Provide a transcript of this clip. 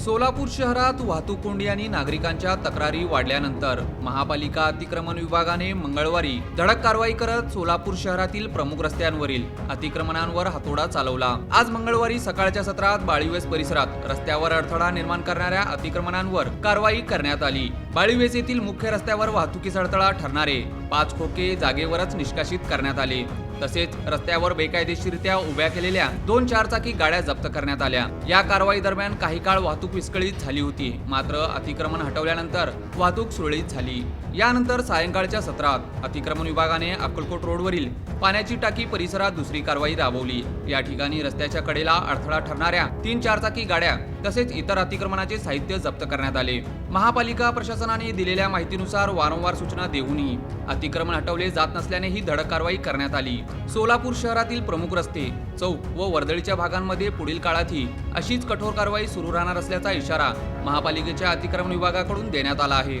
सोलापूर शहरात वाहतूक कोंडी आणि नागरिकांच्या तक्रारी वाढल्यानंतर महापालिका अतिक्रमण विभागाने मंगळवारी धडक कारवाई करत सोलापूर शहरातील प्रमुख रस्त्यांवरील अतिक्रमणांवर हातोडा चालवला. आज मंगळवारी सकाळच्या सत्रात बाळीवेस परिसरात रस्त्यावर अडथळा निर्माण करणाऱ्या अतिक्रमणांवर कारवाई करण्यात आली. बाळीवेस येथील मुख्य रस्त्यावर वाहतुकीस अडथळा ठरणारे पाच खोके जागेवरच निष्कासित करण्यात आले. तसेच रस्त्यावर बेकायदेशीरित्या उभ्या केलेल्या दोन चारचाकी गाड्या जप्त करण्यात आल्या. या कारवाई दरम्यान काही काळ वाहतूक विस्कळीत झाली होती. मात्र अतिक्रमण हटवल्यानंतर वाहतूक सुरळीत झाली. यानंतर सायंकाळच्या सत्रात अतिक्रमण विभागाने अक्कलकोट रोडवरील पाण्याची टाकी परिसरात दुसरी कारवाई राबवली. या ठिकाणी रस्त्याच्या कडेला अडथळा ठरणाऱ्या तीन चारचाकी गाड्या तसेच इतर अतिक्रमणाचे साहित्य जप्त करण्यात आले. महापालिका प्रशासन प्रशासनाने दिलेल्या माहितीनुसार वारंवार सूचना देऊनही अतिक्रमण हटवले जात नसल्याने ही धडक कारवाई करण्यात आली. सोलापूर शहरातील प्रमुख रस्ते चौक व वर्दळीच्या भागांमध्ये पुढील काळातही अशीच कठोर कारवाई सुरू राहणार असल्याचा इशारा महापालिकेच्या अतिक्रमण विभागाकडून देण्यात आला आहे.